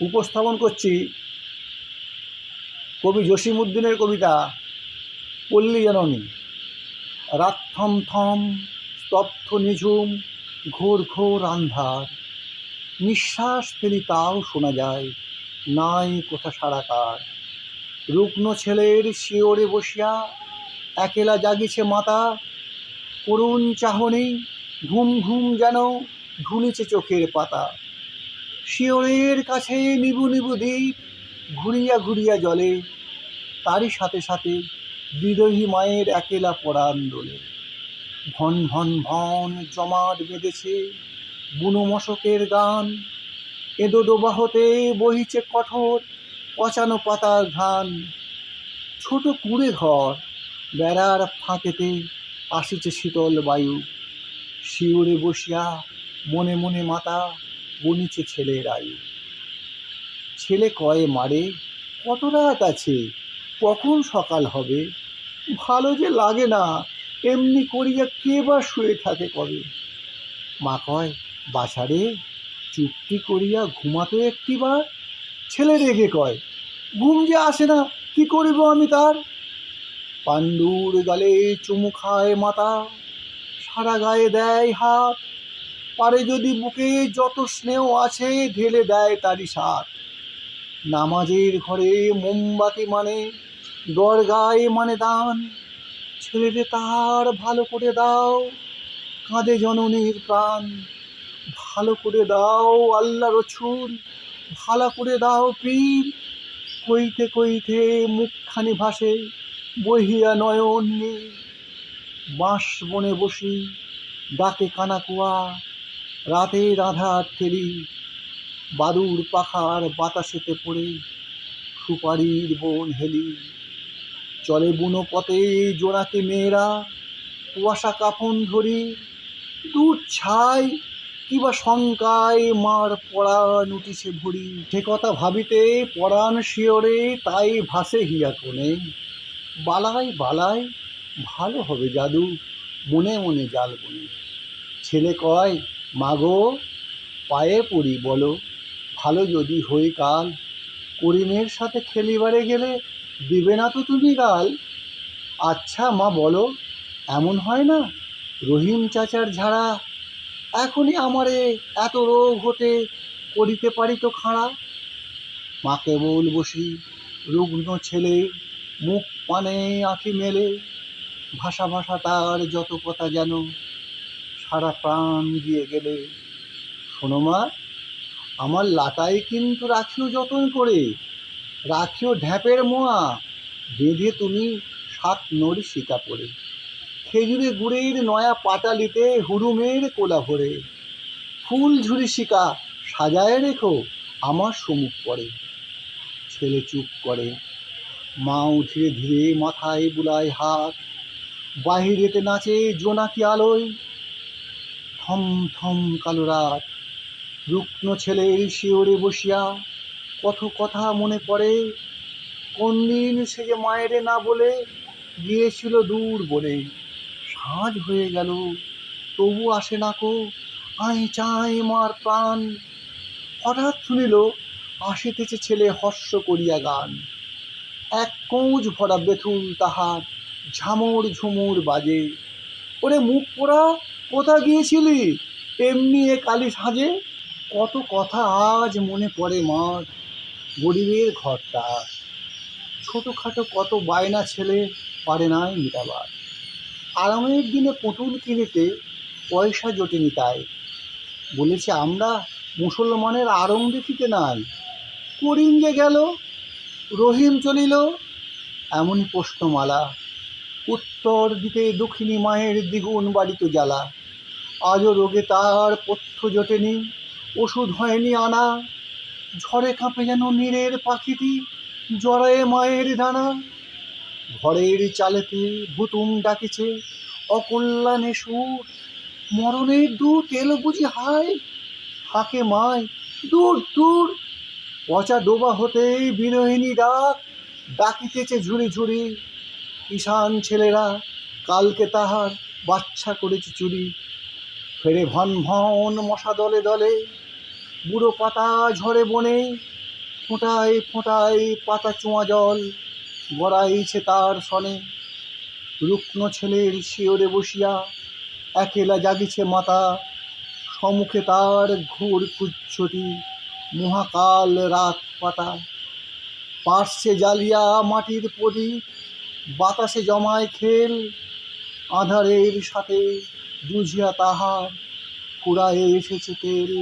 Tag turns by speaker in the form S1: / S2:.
S1: উপস্থাপন করছি কবি জসিমউদ্দিনের কবিতা, পল্লী জননী। রাত থম থম, স্তব্ধ নিঝুম, ঘোর ঘোর আন্ধার। নিঃশ্বাস ফেলি তাও শোনা যায়, নাই কোথা সারাকার রুগ্ন ছেলের শিওরে বসিয়া একেলা জাগিছে মাতা, করুণ চাহনি, ঘুম ঘুম যেন ঢুলিছে চোখের পাতা। শিওরের কাছে নিবু নিবু দ্বীপ ঘুরিয়া ঘুরিয়া জলে, তারই সাথে সাথে বিরোহী মায়ের একেলা পরাণ দোলে। ভন ভন ভন জমাট বেঁধেছে বুনো মশকের গান এদো ডোবা হতে বহিছে কঠোর পচানো পাতার ঘ্রাণ। ছোট কুড়ে ঘর বেড়ার ফাঁকেতে আসিছে শীতল বায়ু, শিউরে বসিয়া মনে মনে মাতা বনিছে ছেলের আয়ু। ছেলে কয়ে, মারে, কত রাত আছে? কখন সকাল হবে? ভালো যে লাগে না, এমনি করিয়া কে বা শুয়ে থাকে কবে? মা কয়, বাছারে, চুপটি করিয়া ঘুমাতে একটিবার? ছেলে রেগে কয়, ঘুম যে আসে না, কি করিব আমি তার? পাণ্ডুর গালে চুমু খায় মাতা, সারা গায়ে দেয় হাত পারে যদি বুকে যত স্নেহ আছে, ঢেলে দেয় তারই সাথ নামাজের ঘরে মোমবাতি মানে দরগায় মানে দান। ছেলেরে তাহার ভালো করে দাও, কাঁদে জননীর প্রাণ। ভালো করে দাও আল্লাহ রছুল ভালো করে দাও পীর। কইতে কইতে মুখখানি ভাসে, বহিয়া নয়ন। বাঁশ বনে বসি, ডাকে কানাকুয়া রাতের আধার ঠেলি, বাদুর পাখার বাতাসেতে পড়ে, সুপারির বন হেলি। চলে বুনো পথে জোড়াকে মেয়েরা, কুয়াশা কাফন ধরি, দূর ছাই, কিবা শঙ্কায় মার পরাণ উঠিছে ভরি। সে কথা ভাবিতে পরাণ শিওরে তাই ভাসে হিয়া কোণে। বালাই বালাই, ভালো হবে জাদু, মনে মনে জাল বনে। ছেলে কয় মাগো, পায়ে পড়ি, বলো, ভালো যদি হই কাল। করিমের সাথে খেলিবারে গেলে দিবে না তো তুমি গাল। আচ্ছা মা, বলো, এমন হয় না? রহিম চাচার ঝাড়া, এখনই আমারে এত রোগ হতে করিতে পারি তো খাঁড়া? মা কেবল বসি, রুগ্ন ছেলে, মুখ পানে আঁখি মেলে, ভাষা ভাষা তার যত কথা যেন সারা প্রাণ দিয়ে গেলে। শোনো মা, আমার লাটাই কিন্তু রাখিও যতন করে, রাখিও ঢ্যাপের মোয়া, বেঁধে তুমি সাত নড়ি শিকা পড়ে খেজুরে গুড়ের নয়া পাটালিতে হুড়ুমের কোলা ভরে। ফুল ঝুরি শিকা সাজায় রেখো আমার সম্মুখ পড়ে ছেলে চুপ করে, মাও ধীরে ধীরে মাথায় বুলায় হাত। বাহিরেতে নাচে জোনাকি আলোয় থম থম কালো রাত। রুগ্ন ছেলের শিওরে বসিয়া কত কথা মনে পড়ে, কোন দিন সে যে মায়েরে না বলে গিয়েছিল দূর বলে। সাঁঝ হয়ে গেল, তবু আসে না কো আই চাই মার প্রাণ। হঠাৎ শুনিল, আসিতেছে ছেলে হর্ষ করিয়া গান। এক কোঁচ ভরা বেথুন তাহার, ঝামর ঝুমুর বাজে। ওরে মুখ পোড়া কোথা গিয়েছিলি? এমনি এ কালি সাজে? কত কথা আজ মনে পড়ে মার গরিবের ঘরটা। ছোটোখাটো কত বায়না ছেলে পারে নাই মিটাবার। আরামের দিনে পুতুল কিনিতে পয়সা জোটেনি তাই। বলেছে, আমরা মুসলমানের আরং দেখিতে নাই। করিম যে গেল, রহিম চলিল, এমনই প্রশ্নমালা। উত্তর দিতে দক্ষিণী মায়ের দ্বিগুণ বাড়িত জ্বালা। আজও রোগে তার পথ্য জোটেনি, ওষুধ হয়নি আনা। ঝড়ে কাঁপে যেন নীরের পাখিটি, জড়ায়ে মায়ের ডানা। ঘরের চালেতে ভুতুম ডাকিছে, অকল্যাণে সুর মরণের দূত এলো বুঝি হায়, হাকে মায়, দূর দূর। পচা ডোবা হতেই বিরোহিনী ডাক, ডাকিতেছে ঝুড়ি ঝুড়ি। কিষান ছেলেরা, কালকে তাহার বাচ্চা করেছে চুরি। ফেরে ভন ভন মশা দলে দলে, বুড়ো পাতা ঝরে বনে, ফোঁটায় ফোঁটায় পাতা চোঁয়া জল গড়াইছে তার সনে। রুক্ন ছেলের শিওরে বসিয়া একেলা জাগিছে মাতা, সম্মুখে তার ঘোর কুজ্জটি মহাকাল রাত পাতা। পার্শ্বে জালিয়া মাটির প্রদীপ, বাতাসে জমায় খেল, আধারের সাথে বুঝিয়া তাহার ফুরায়ে এসেছে তেল